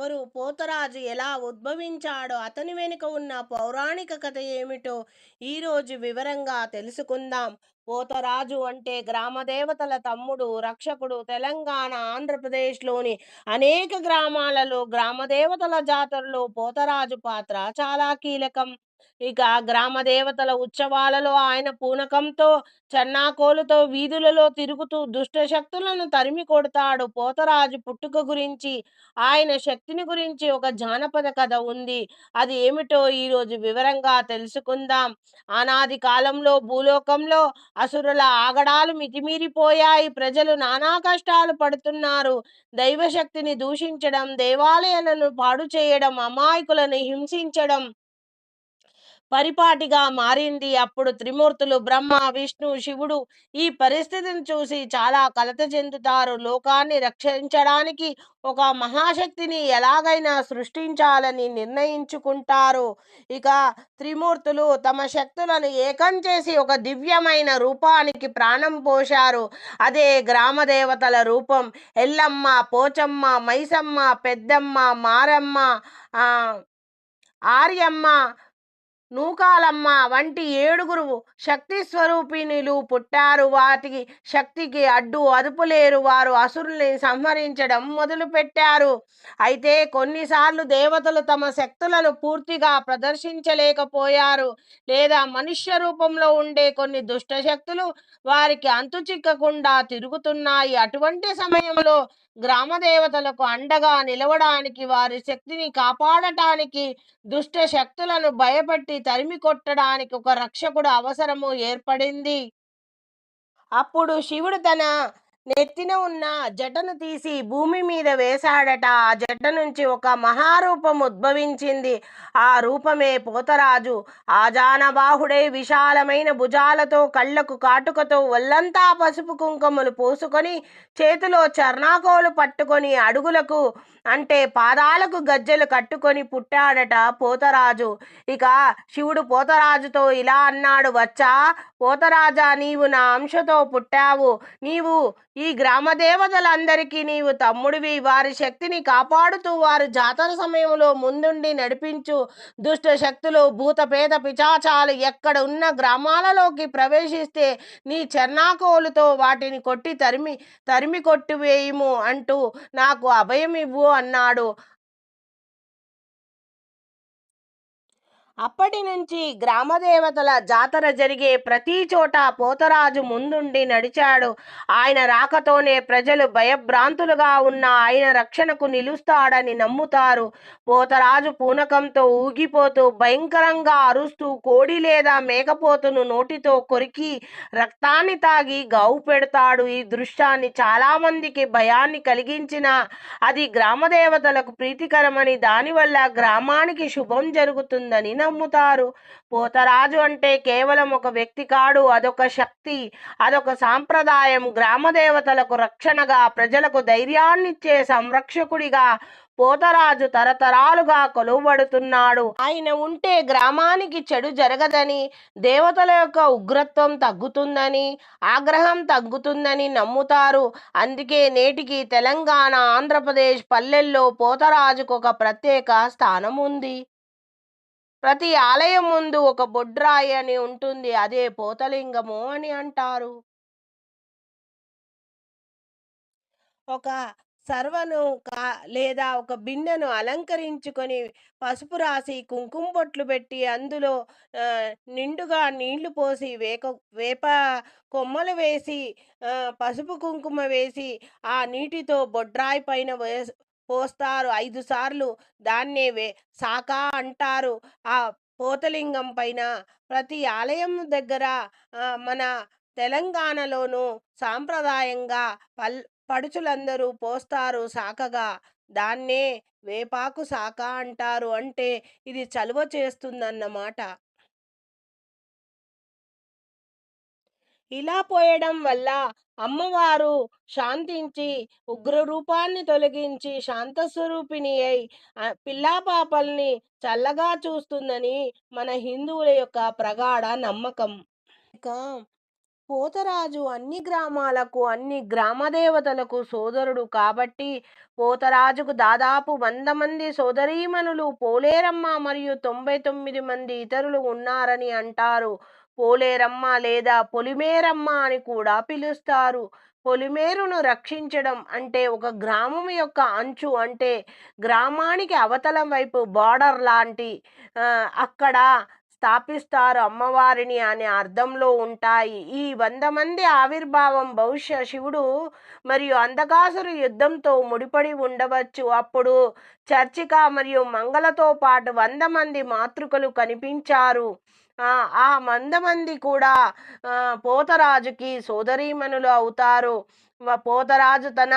ఎవరు పోతరాజు ఎలా ఉద్భవించాడో అతని వెనుక ఉన్న పౌరాణిక కథ ఏమిటో ఈరోజు వివరంగా తెలుసుకుందాం. పోతరాజు అంటే గ్రామదేవతల తమ్ముడు రక్షకుడు తెలంగాణ ఆంధ్రప్రదేశ్లోని అనేక గ్రామాలలో గ్రామదేవతల జాతరలో పోతరాజు పాత్ర చాలా కీలకం. ఇక గ్రామ దేవతల ఉత్సవాలలో ఆయన పూనకంతో చెన్నాకోలుతో వీధులలో తిరుగుతూ దుష్ట శక్తులను తరిమి కొడతాడు. పోతరాజు పుట్టుక గురించి ఆయన శక్తిని గురించి ఒక జానపద కథ ఉంది. అది ఏమిటో ఈరోజు వివరంగా తెలుసుకుందాం. ఆనాది కాలంలో భూలోకంలో అసురుల ఆగడాలు మితిమీరిపోయాయి. ప్రజలు నానా కష్టాలు పడుతున్నారు. దైవశక్తిని దూషించడం దేవాలయాలను పాడు చేయడం అమాయకులను హింసించడం పరిపాటిగా మారింది. అప్పుడు త్రిమూర్తులు బ్రహ్మ విష్ణు శివుడు ఈ పరిస్థితిని చూసి చాలా కలత చెందుతారు. లోకాన్ని రక్షించడానికి ఒక మహాశక్తిని ఎలాగైనా సృష్టించాలని నిర్ణయించుకుంటారు. ఇక త్రిమూర్తులు తమ శక్తులను ఏకం చేసి ఒక దివ్యమైన రూపానికి ప్రాణం పోశారు. అదే గ్రామ దేవతల రూపం. ఎల్లమ్మ పోచమ్మ మైసమ్మ పెద్దమ్మ మారమ్మ ఆర్యమ్మ నూకాలమ్మ వంటి ఏడుగురు శక్తి స్వరూపిణులు పుట్టారు. వాటికి శక్తికి అడ్డు అదుపులేరు వారు అసురుల్ని సంహరించడం మొదలుపెట్టారు. అయితే కొన్నిసార్లు దేవతలు తమ శక్తులను పూర్తిగా ప్రదర్శించలేకపోయారు. లేదా మనుష్య రూపంలో ఉండే కొన్ని దుష్ట శక్తులు వారికి అంతు చిక్కకుండా తిరుగుతున్నాయి. అటువంటి సమయంలో గ్రామ దేవతలకు అండగా నిలవడానికి వారి శక్తిని కాపాడటానికి దుష్ట శక్తులను భయపెట్టి తరిమి కొట్టడానికి ఒక రక్షకుడు అవసరము ఏర్పడింది. అప్పుడు శివుడు తన నెత్తిన ఉన్న జటను తీసి భూమి మీద వేశాడట. ఆ జట నుంచి ఒక మహారూపం ఉద్భవించింది. ఆ రూపమే పోతరాజు. ఆజానబాహుడై విశాలమైన భుజాలతో కళ్ళకు కాటుకతో ఒళ్ళంతా పసుపు కుంకుమలు పూసుకొని చేతిలో చర్నాకోలు పట్టుకొని అడుగులకు అంటే పాదాలకు గజ్జెలు కట్టుకొని పుట్టాడట పోతరాజు. ఇక శివుడు పోతరాజుతో ఇలా అన్నాడు వచ్చా పోతరాజా నీవు నా అంశతో పుట్టావు. నీవు ఈ గ్రామదేవతలందరికీ నీవు తమ్ముడివి. వారి శక్తిని కాపాడుతూ వారు జాతర సమయంలో ముందుండి నడిపించు. దుష్ట శక్తులు భూతపేద పిచాచాలు ఎక్కడ ఉన్న గ్రామాలలోకి ప్రవేశిస్తే నీ చెర్నాకోలుతో వాటిని కొట్టి తరిమి తరిమి కొట్టివేయము అంటూ నాకు అభయం ఇవ్వు అన్నాడు. అప్పటి నుంచి గ్రామదేవతల జాతర జరిగే ప్రతి చోట పోతరాజు ముందుండి నడిచాడు. ఆయన రాకతోనే ప్రజలు భయభ్రాంతులుగా ఉన్న ఆయన రక్షణకు నిలుస్తాడని నమ్ముతారు. పోతరాజు పూనకంతో ఊగిపోతూ భయంకరంగా అరుస్తూ కోడి లేదా మేకపోతును నోటితో కొరికి రక్తాన్ని తాగి గావు పెడతాడు. ఈ దృశ్యాన్ని చాలామందికి భయాన్ని కలిగించిన అది గ్రామదేవతలకు ప్రీతికరమని దానివల్ల గ్రామానికి శుభం జరుగుతుందని నమ్ముతారు. పోతరాజు అంటే కేవలం ఒక వ్యక్తి కాడు అదొక శక్తి అదొక సాంప్రదాయం. గ్రామదేవతలకు రక్షణగా ప్రజలకు ధైర్యాన్నిచ్చే సంరక్షకుడిగా పోతరాజు తరతరాలుగా కొలువబడుతున్నాడు. ఆయన ఉంటే గ్రామానికి చెడు జరగదని దేవతల యొక్క ఉగ్రత్వం తగ్గుతుందని ఆగ్రహం తగ్గుతుందని నమ్ముతారు. అందుకే నేటికి తెలంగాణ ఆంధ్రప్రదేశ్ పల్లెల్లో పోతరాజుకు ఒక ప్రత్యేక స్థానం ఉంది ప్రతి ఆలయం ముందు ఒక బొడ్రాయి అని ఉంటుంది. అదే పోతలింగము అని అంటారు. ఒక సర్వను కా లేదా ఒక బిన్నెను అలంకరించుకొని పసుపు రాసి కుంకుమ బొట్లు పెట్టి అందులో నిండుగా నీళ్ళు పోసి వేక వేప కొమ్మలు వేసి పసుపు కుంకుమ వేసి ఆ నీటితో బొడ్రాయి పైన పోస్తారు. ఐదు సార్లు దాన్నే వే శాఖ అంటారు. ఆ పోతలింగం పైన ప్రతి ఆలయం దగ్గర మన తెలంగాణలోనూ సాంప్రదాయంగా పల్ పడుచులందరూ పోస్తారు శాఖగా దాన్నే వేపాకు శాఖ అంటారు అంటే ఇది చలువ చేస్తుందన్నమాట. ఇలా పోయడం వల్ల అమ్మవారు శాంతించి ఉగ్రరూపాన్ని తొలగించి శాంతస్వరూపిణి అయి పిల్లాపాపల్ని చల్లగా చూస్తుందని మన హిందువుల యొక్క ప్రగాఢ నమ్మకం. ఇక పోతరాజు అన్ని గ్రామాలకు అన్ని గ్రామ దేవతలకు సోదరుడు కాబట్టి పోతరాజుకు దాదాపు వంద మంది సోదరీమణులు పోలేరమ్మ మరియు తొంభై తొమ్మిది మంది ఇతరులు ఉన్నారని అంటారు. పోలేరమ్మ లేదా పొలిమేరమ్మ అని కూడా పిలుస్తారు. పొలిమేరును రక్షించడం అంటే ఒక గ్రామం యొక్క అంచు అంటే గ్రామానికి అవతలం వైపు బార్డర్ లాంటి అక్కడ స్థాపిస్తారు అమ్మవారిని అనే అర్థంలో ఉంటాయి. ఈ వంద మంది ఆవిర్భావం బహుశా శివుడు మరియు అందకాసురు యుద్ధంతో ముడిపడి ఉండవచ్చు. అప్పుడు చర్చిక మరియు మంగళతో పాటు వంద మంది మాతృకలు కనిపించారు. ఆ వంద మంది కూడా పోతరాజుకి సోదరీమణులు అవుతారు. పోతరాజు తన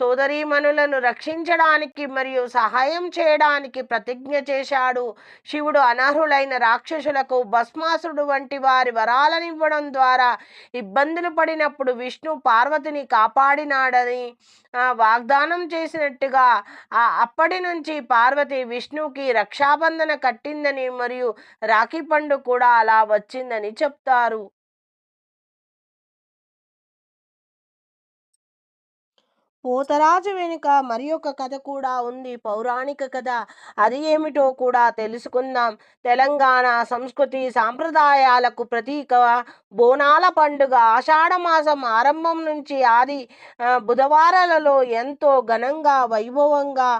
సోదరీమణులను రక్షించడానికి మరియు సహాయం చేయడానికి ప్రతిజ్ఞ చేశాడు. శివుడు అనర్హులైన రాక్షసులకు భస్మాసుడు వంటి వారి వరాలనివ్వడం ద్వారా ఇబ్బందులు పడినప్పుడు విష్ణు పార్వతిని కాపాడినాడని వాగ్దానం చేసినట్టుగా అప్పటి నుంచి పార్వతి విష్ణుకి రక్షాబంధన కట్టిందని మరియు రాఖీ పండు కూడా అలా వచ్చిందని చెప్తారు. పోతరాజు వెనుక మరి ఒక కథ కూడా ఉంది. పౌరాణిక కథ. అది ఏమిటో కూడా తెలుసుకుందాం. తెలంగాణ సంస్కృతి సాంప్రదాయాలకు ప్రతీక బోనాల పండుగ ఆషాఢమాసం ఆరంభం నుంచి ఆది బుధవారాలలో ఎంతో ఘనంగా వైభవంగా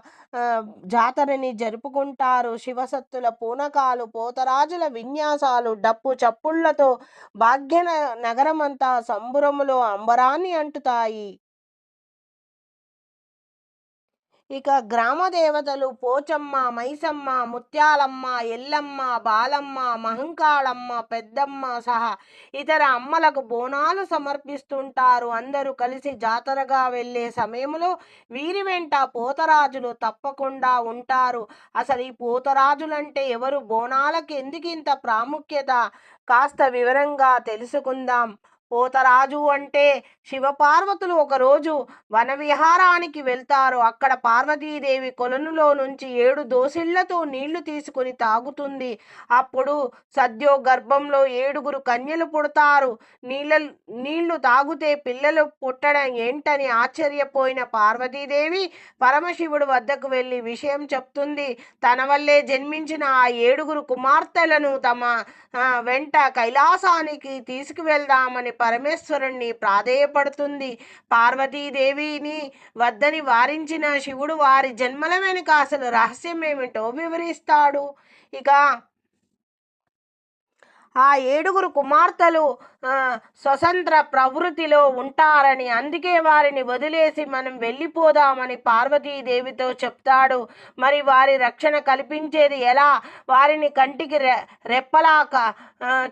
జాతరని జరుపుకుంటారు. శివసత్తుల పూనకాలు పోతరాజుల విన్యాసాలు డప్పు చప్పుళ్ళతో భాగ్య నగరమంతా సంబురములో అంబరాన్ని అంటుతాయి. ఇక గ్రామ దేవతలు పోచమ్మ మైసమ్మ ముత్యాలమ్మ ఎల్లమ్మ బాలమ్మ మహంకాళమ్మ పెద్దమ్మ సహా ఇతర అమ్మలకు బోనాలు సమర్పిస్తుంటారు. అందరూ కలిసి జాతరగా వెళ్ళే సమయంలో వీరి వెంట పోతరాజులు తప్పకుండా ఉంటారు. అసలు ఈ పోతరాజులంటే ఎవరు? బోనాలకు ఎందుకింత ప్రాముఖ్యత? కాస్త వివరంగా తెలుసుకుందాం. పోతరాజు అంటే శివపార్వతులు ఒకరోజు వనవిహారానికి వెళ్తారు. అక్కడ పార్వతీదేవి కొలనులో నుంచి ఏడు దోసిళ్ళతో నీళ్ళు తీసుకుని తాగుతుంది. అప్పుడు సద్యో గర్భంలో ఏడుగురు కన్యలు పుడతారు. నీళ్ళ నీళ్ళు తాగుతే పిల్లలు పుట్టడం ఏంటని ఆశ్చర్యపోయిన పార్వతీదేవి పరమశివుడు వద్దకు వెళ్ళి విషయం చెప్తుంది. తన వల్లే జన్మించిన ఆ ఏడుగురు కుమార్తెలను తమ వెంట కైలాసానికి తీసుకువెళ్దామని పరమేశ్వరుణ్ణి ప్రాధేయపడుతుంది. పార్వతీదేవిని వద్దని వారించిన శివుడు వారి జన్మల వెనుక అసలు రహస్యం ఏమిటో వివరిస్తాడు. ఇక ఆ ఏడుగురు కుమార్తెలు స్వతంత్ర ప్రవృత్తిలో ఉంటారని అందుకే వారిని వదిలేసి మనం వెళ్ళిపోదామని పార్వతీదేవితో చెప్తాడు. మరి వారి రక్షణ కల్పించేది ఎలా? వారిని కంటికి రె రెప్పలాక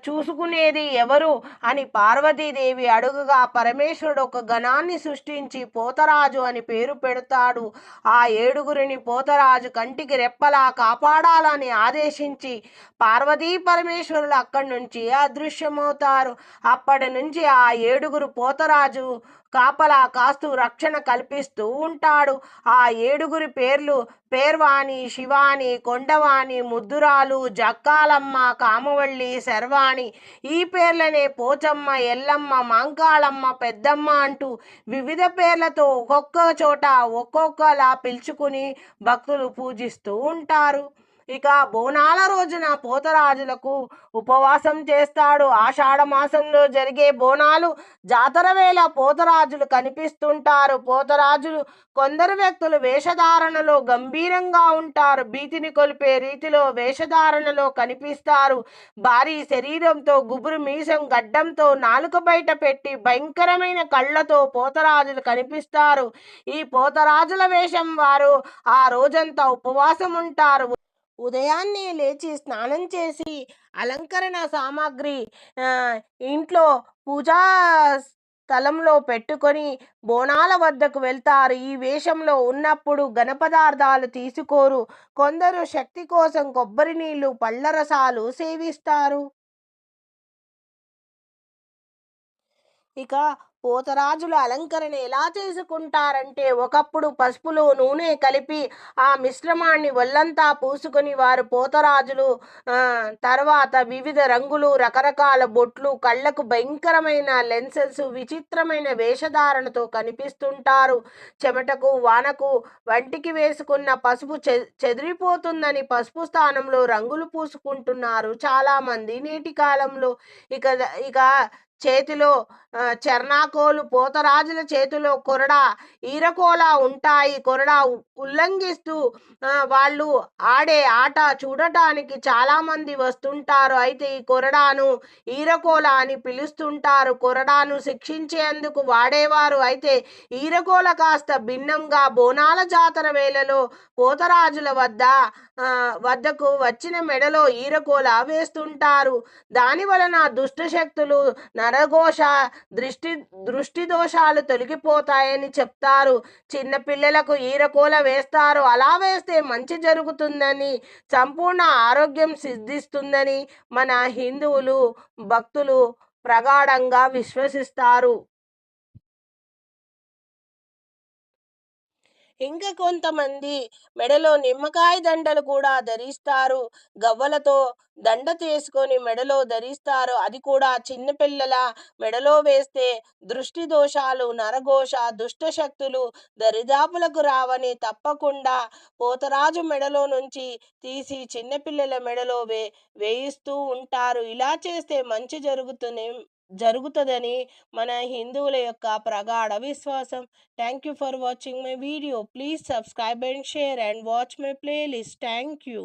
చూసుకునేది ఎవరు? అని పార్వతీదేవి అడుగుగా పరమేశ్వరుడు ఒక గణాన్ని సృష్టించి పోతరాజు అని పేరు పెడతాడు. ఆ ఏడుగురిని పోతరాజు కంటికి రెప్పలా కాపాడాలని ఆదేశించి పార్వతీ పరమేశ్వరులు అక్కడి నుంచి అదృశ్యమవుతారు. అప్పటి నుంచి ఆ ఏడుగురు పోతరాజు కాపలా కాస్తూ రక్షణ కల్పిస్తూ ఉంటాడు. ఆ ఏడుగురి పేర్లు పేర్వాణి శివాని కొండవాణి ముద్దురాలు జక్కాలమ్మ కామవళ్ళి శర్వాణి. ఈ పేర్లనే పోచమ్మ ఎల్లమ్మ మాంకాళమ్మ పెద్దమ్మ అంటూ వివిధ పేర్లతో ఒక్కొక్క చోట ఒక్కొక్కలా పిలుచుకుని భక్తులు పూజిస్తూ ఉంటారు. ఇక బోనాల రోజున పోతరాజులకు ఉపవాసం చేస్తాడు. ఆషాఢ మాసంలో జరిగే బోనాలు జాతర వేళ పోతరాజులు కనిపిస్తుంటారు. పోతరాజులు కొందరు వ్యక్తులు వేషధారణలో గంభీరంగా ఉంటారు. భీతిని కొలిపే రీతిలో వేషధారణలో కనిపిస్తారు. భారీ శరీరంతో గుబురు మీసం గడ్డంతో నాలుక బయట పెట్టి భయంకరమైన కళ్ళతో పోతరాజులు కనిపిస్తారు. ఈ పోతరాజుల వేషం వారు ఆ రోజంతా ఉపవాసం ఉంటారు ఉదయాన్నే లేచి స్నానం చేసి అలంకరణ సామాగ్రి ఇంట్లో పూజా స్థలంలో పెట్టుకొని బోనాల వద్దకు వెళ్తారు. ఈ వేషంలో ఉన్నప్పుడు ఘనపదార్థాలు తీసుకోరు. కొందరు శక్తి కోసం కొబ్బరి నీళ్ళు పళ్ళరసాలు సేవిస్తారు. ఇక పోతరాజుల అలంకరణ ఎలా చేసుకుంటారంటే ఒకప్పుడు పసుపులో నూనె కలిపి ఆ మిశ్రమాన్ని ఒళ్ళంతా పూసుకొని వారు పోతరాజులు తర్వాత వివిధ రంగులు రకరకాల బొట్లు కళ్ళకు భయంకరమైన లెన్సెస్ విచిత్రమైన వేషధారణతో కనిపిస్తుంటారు. చెమటకు వానకు వంటికి వేసుకున్న పసుపు చెదిరిపోతుందని పసుపు స్థానంలో రంగులు పూసుకుంటున్నారు చాలామంది నేటి కాలంలో. ఇక ఇక చేతిలో చర్నాకోలు పోతరాజుల చేతిలో కొరడా ఈరకోలా ఉంటాయి. కొరడా ఉల్లంఘిస్తూ వాళ్ళు ఆడే ఆట చూడటానికి చాలామంది వస్తుంటారు. అయితే ఈ కొరడాను ఈరకోల అని పిలుస్తుంటారు. కొరడాను శిక్షించేందుకు వాడేవారు. అయితే ఈరకోల కాస్త భిన్నంగా బోనాల జాతర వేళలో పోతరాజుల వద్ద వద్దకు వచ్చిన మెడలో ఈరకోల వేస్తుంటారు. దాని వలన దుష్టశక్తులు నరఘోష దృష్టి దృష్టి దోషాలు తొలగిపోతాయని చెప్తారు. చిన్నపిల్లలకు ఈరకోల వేస్తారు. అలా వేస్తే మంచి జరుగుతుందని సంపూర్ణ ఆరోగ్యం సిద్ధిస్తుందని మన హిందువులు భక్తులు ప్రగాఢంగా విశ్వసిస్తారు. ఇంకా కొంతమంది మెడలో నిమ్మకాయ దండలు కూడా ధరిస్తారు. గవ్వలతో దండ చేసుకొని మెడలో ధరిస్తారు. అది కూడా చిన్నపిల్లల మెడలో వేస్తే దృష్టి దోషాలు నరఘోష దుష్టశక్తులు దరిదాపులకు రావని తప్పకుండా పోతరాజు మెడలో నుంచి తీసి చిన్నపిల్లల మెడలో వే వేయిస్తూ ఉంటారు. ఇలా చేస్తే మంచి జరుగుతుంది జరుగుతుందని మన హిందువుల యొక్క ప్రగాఢ విశ్వాసం. Thank you for watching my video. Please subscribe and share and watch my playlist. Thank you